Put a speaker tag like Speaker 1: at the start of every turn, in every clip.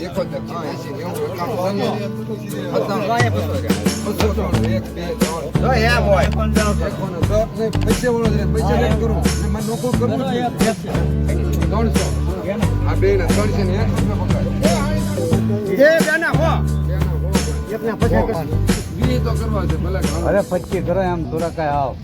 Speaker 1: એકોતેર એસી એક ત્રણ પૈસા પૈસે વળો છે કરું ને મારે કરવું ત્રણસો. આ બે ને ત્રણસો ને એક
Speaker 2: આવ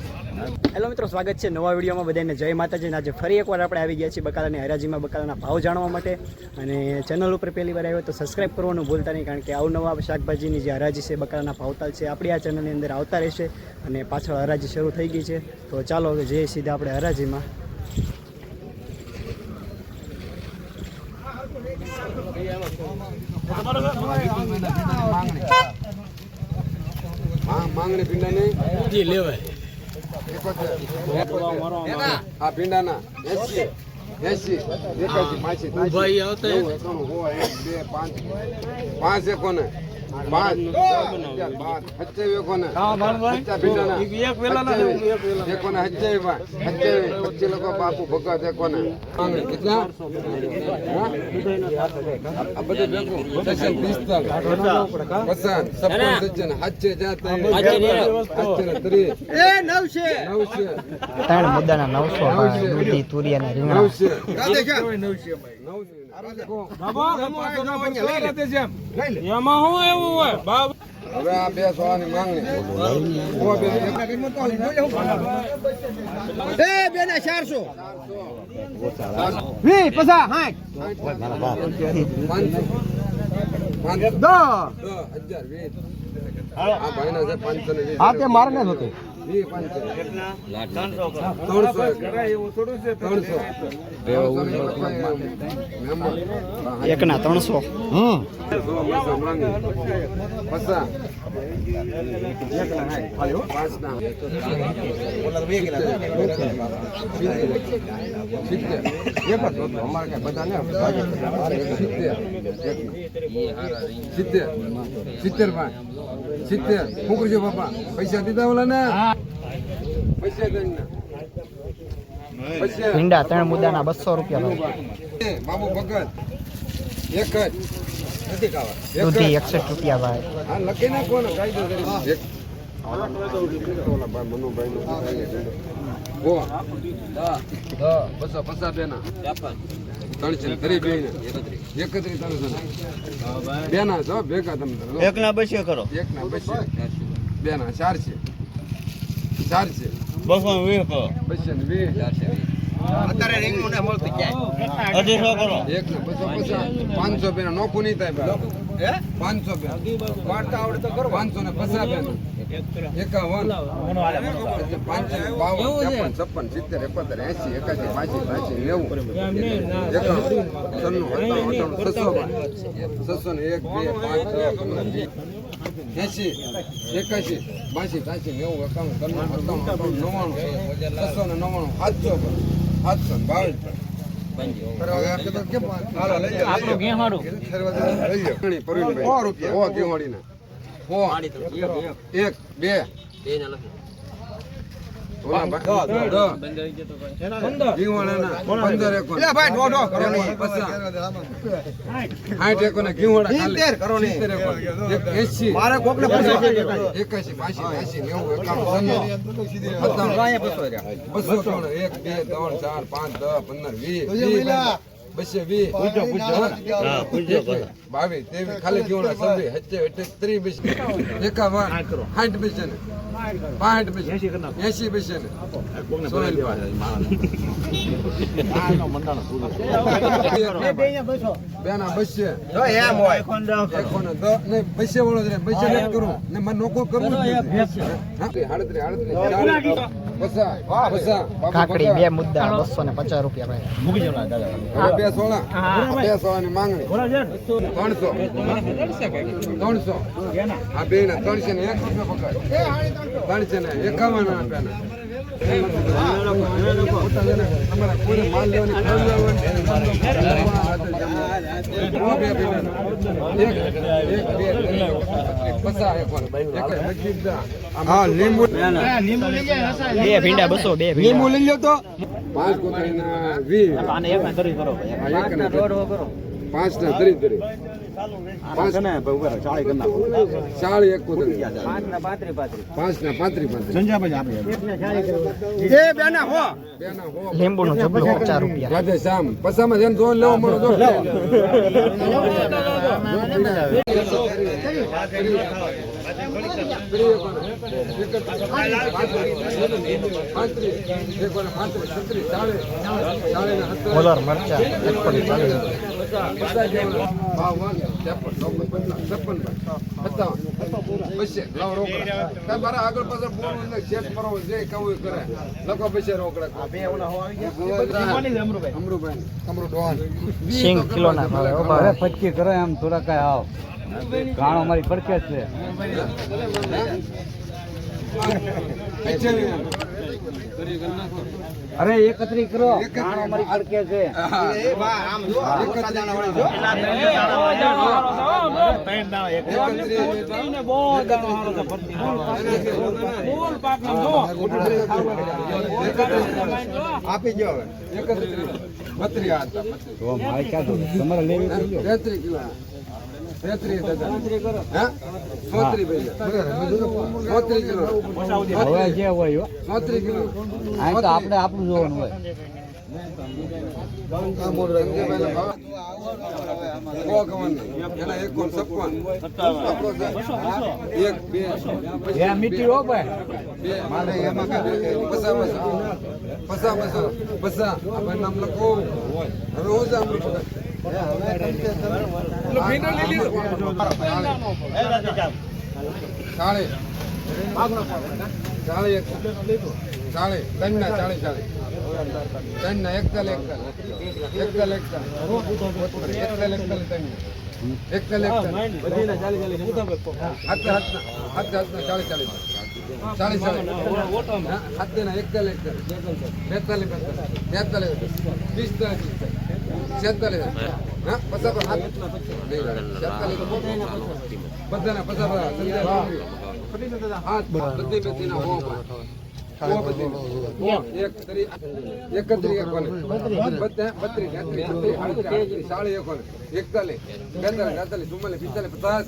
Speaker 3: હેલો મિત્રો સ્વાગત છે નવા વિડીયોમાં બધાને. જય માતાજી. આજે ફરી એકવાર આપણે આવી ગયા છીએ બકાલાની હરાજીમાં બકાલાના ભાવ જાણવા માટે. અને ચેનલ ઉપર પહેલી વાર આવ્યો તો સબસ્ક્રાઇબ કરવાનું ભૂલતા નહીં કારણ કે અવનવા શાકભાજીની જે હરાજી છે બકાલાના ભાવતાલ છે આપણી આ ચેનલની અંદર આવતા રહેશે અને પાછળ હરાજી શરૂ થઈ ગઈ છે. તો ચાલો હવે જઈએ સીધા આપણે હરાજીમાં.
Speaker 1: માંગણી ભીંડા નહીં
Speaker 3: જી લેવાય.
Speaker 1: આ ભીંડાના એસી એસી એકાસી બે પાંચ. પાંચ એકોને. લોકો બાપુ ભગત કેટલા? હાચે
Speaker 3: ને.
Speaker 1: નવસે.
Speaker 2: ત્રણ મુદ્દાના નવસો દૂધી રીંગણા.
Speaker 1: નવસે.
Speaker 4: રાધે શ્યામ.
Speaker 1: નવસે હવે આ બે સોળાની માંગણી. ઓ બે
Speaker 4: એ ચારસો. દસ.
Speaker 1: હજાર વીસ. આ ભાઈના છે પાંચસો ને
Speaker 4: હા તે મારે નથી હોતું
Speaker 1: ના ત્રણસો. સિત્તેર સિત્તેર પાંચ સિત્તેર. મોકલજો બાપા? પૈસા દીધા ઓલા ને? પૈસા
Speaker 2: ભીંડા ત્રણ મુદ્દાના બસો રૂપિયા
Speaker 1: બાબુ ભગત. એક જ. નથી ખાવા.
Speaker 2: દૂધી એકસઠ રૂપિયા ભાઈ
Speaker 1: હા લખી નાખો ને કાયદો કરી. ઓલા ભાઈ મનુભાઈ નું બસો પચાસ બેના. ત્રણસો ને ત્રીસ બે ને એકત્રીસ ત્રણસો ને બે ના છો? ભેગા તમે
Speaker 4: એકના કરો.
Speaker 1: એકના બેના ચાર છે ચાર છે
Speaker 4: બસો વીસ કરો.
Speaker 1: બસો ને વીસ.
Speaker 4: અત્યારે રીંગણું ને મળતું ક્યાંય. અઢીસો કરો.
Speaker 1: એક ને બસો પચાસ. પાંચસો બેના નોખું નહીં થાય
Speaker 4: હે?
Speaker 1: પાંચસો બે
Speaker 4: વાળતા આવડે તો કરો.
Speaker 1: પાંચસો ને પચાસ બે એકાવન. બાવન. છપ્પન સિત્તેર એકોતેર એસી એકાસી પાંચી નેવું. છસો. છસો ને એક બે પાંચ છ એસી એકાસી બાસી ત્યાસી નેવું અઠ્ઠાણું નવ્વાણું છસો ને નવ્વાણું સાતસો પર સાતસો ને બાવીસ
Speaker 3: આપણું ઘેવાડું.
Speaker 1: સો. સો. ભા- દસ. ઘીવાડાના એક એંસી.
Speaker 4: મારે કોકને પૂછો.
Speaker 1: એકાશી, બાસી, એક, બે, ત્રણ, ચાર, પાંચ, દસ, પંદર, વીસ, બસો વીસ. બાવીસ, ત્રેવીસ, ખાલી જીવડા, છવ્વીસ, સત્યાવીસ, અઠ્યાવીસ, ત્રીસ, બીસ, એકાવન, સાઠ બીસ ને? પાંઠ બીસ, બીસ ને? બેના વાળો જ નથી. ને કરવું
Speaker 2: કાકડી બે મુદ્દા બસો ને પચાસ રૂપિયા ભાઈ.
Speaker 1: હવે બે સોળા બે સોળાની માંગણી. ત્રણસો. ત્રણસો. આ બે ને ત્રણસો ને એક રૂપિયા પકડ. ત્રણસો ને એકાવન તમારા કોઈ માલ લેવાની ખરીદ લીંબુ લીંબુ ભીંડા એક એક બે ત્રણ, પચાસ એક વાર. એક જ બધી જ હા લીંબુ
Speaker 3: બે ભીંડા બસો બે
Speaker 1: લીંબુ લઈ લો તો. પાંચ કોથળીના વીસ.
Speaker 3: આને ના ધરી કરો
Speaker 1: એક ને પાંચ ને ધરી ધરી પાંચ ચાળી એક પણ પાંચ ને પાંત્રી પાંત્રી એ બેના હો બેના હો
Speaker 2: લીંબુનું જબલું પચાસ પણ ચાલીસ
Speaker 1: આગળ પાછળ બોલવું ને શેઠ મરો જે કવું કરે લખો પછી રોકડા અમરુભાઈ અમરુ ડોન
Speaker 2: સિંગ
Speaker 5: કરે એમ થોડા કઈ આવ ગાણો મારી પડકે છે અરે એકત્રી કરો. અમારી મારી પડકે છે.
Speaker 1: આપી ગયો હવે.
Speaker 5: એકત્રી બત્રી? તમારે લેવી તો લ્યો.
Speaker 1: કિલો.
Speaker 5: હવે જે હોય તો આપણે આપણું જોવાનું હોય. મીઠી હો ભાઈ.
Speaker 1: બે. પસા નામ લખો. હવે હું જામ ચાળી ચાળી એક ચાળી ત્રણના ચાળી ચાળી ત્રણના એકતાલ એકતાલ એકતાલ એકતાલ એકતાલ એકતાલ ત્રણ એકતાલ એકતાલ હાથ હાથ હાથ હાથ એકતાલ એકતાલ બેતાલીસ બેતાલીસ તેતાલીસ પિસ્તાલીસ છેતાલીસ પચાસ છેતાલીસ તો બધાના પચાસ સાડી એકતાલીસ બેતાલીસ તેતાલીસ ચુમ્માલીસ પિસ્તાલીસ પચાસ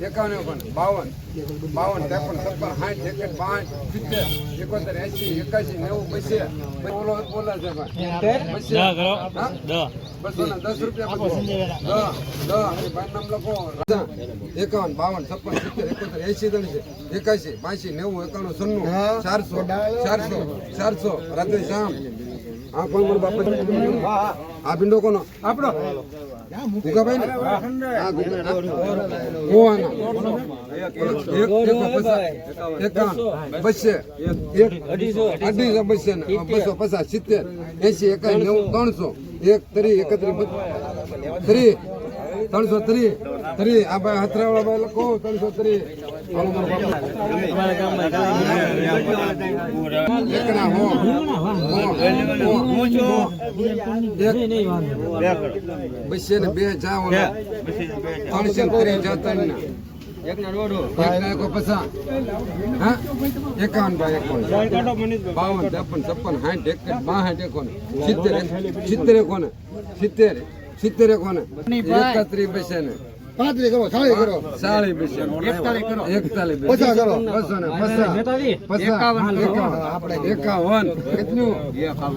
Speaker 1: એકાવન બાવન. બાવન ત્રેપન છપ્પન સાઠ એકસઠ બાસઠ સિત્તેર એકોતેર એસી એકાસી નેવું પૈસે બોલો બોલા છે બસો ના દસ રૂપિયા નામ લખો. એકાવન બાવન છપ્પન સિત્તેર એકોતેર એસી દળી છે એકાસી બાસી નેવું એકાણું સન્નું ચારસો ચારસો ચારસો. રાત્રે શ્યામ આ કોણ મારો બાપા? આ ભીંડો કોનો? આપણો. ગુગાભાઈ ને? હા, ગુગા. હા. બસે. અઢીસો બસે પચાસ સિત્તેર એસી એકાવન નેવું ત્રણસો. એક ત્રી એકત્રીસ ત્રી ત્રણસો ત્રી ત્રી આ ભાઈ હથરાવાળા ભાઈ લખો ત્રણસો ત્રી. એકના હો. એક. બસે ને બે જાઓ. ત્રણસો તરી જતા એકો? એકાવન બાય એકાવન. બાવન ત્રેપન છપ્પન સાઠ એકસઠ બાસઠ એકોને સિત્તેર સિત્તેર એકોને સિત્તેર સિત્તેર એકોને એકત્રીસ પૈસા ને
Speaker 4: પાંત્રીસ કરો સાળી કરો.
Speaker 1: સાળી બસે એકતાલીસ બસે.
Speaker 4: પચાસ કરો.
Speaker 1: બસો ને પચાસ. એકાવન એકાવન. કેટલું?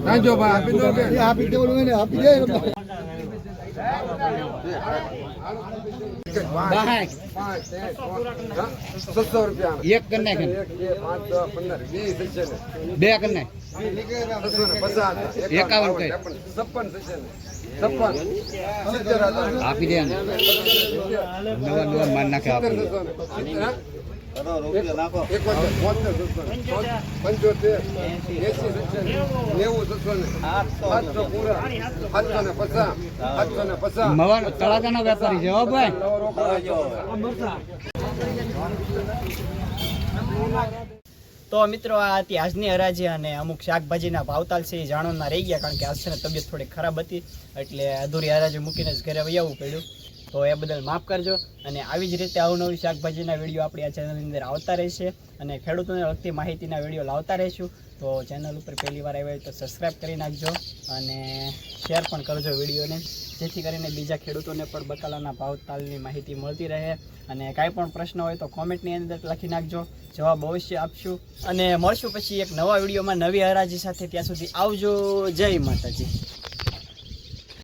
Speaker 1: રાજો ભાઈ આપી દો કે?
Speaker 4: આપી દેવું એને આપી દે.
Speaker 1: પાંચ, પાંચ, એક, હા? સત્સો રૂપિયા.
Speaker 2: એક કરી નાખે.
Speaker 1: એક બે
Speaker 2: કરી
Speaker 1: પચાસ.
Speaker 2: એકાવન.
Speaker 1: છપ્પન.
Speaker 2: આપી દે નવા નવા માર નાખે આપી
Speaker 1: પંચોતેર એસી નેવું છસો ને સાતસો પૂરા સાતસો ને પચાસ સાતસો ને પચાસ.
Speaker 2: વેપારી છે ભાઈ.
Speaker 3: તો મિત્રો, આ હતી આજની હરાજી અને અમુક શાકભાજીના ભાવતાલ છે, એ જાણવાના રહી ગયા, કારણ કે આજ તબિયત થોડી ખરાબ હતી. એટલે અધૂરી હરાજી મૂકીને જ ઘરે વહી પડ્યું. તો એ બદલ માફ કરજો. અને આવી જ રીતે અવનવી શાકભાજીના વીડિયો આપણી આ ચેનલની અંદર આવતા રહેશે. અને ખેડૂતોને લગતી માહિતીના વીડિયો લાવતા રહીશું. તો ચેનલ ઉપર પહેલી વાર આવ્યા હોય તો સબસ્ક્રાઈબ કરી નાખજો અને શેર પણ કરજો વિડીયોને. જેથી કરીને બીજા ખેડૂતોને પણ બકાલાના ભાવ તાલની માહિતી મળતી રહે. અને કાંઈ પણ પ્રશ્ન હોય તો કોમેન્ટની અંદર લખી નાખજો. જવાબ અવશ્ય આપશું. અને મળશું પછી એક નવા વિડીયોમાં નવી હરાજી સાથે. ત્યાં સુધી આવજો. જય માતાજી.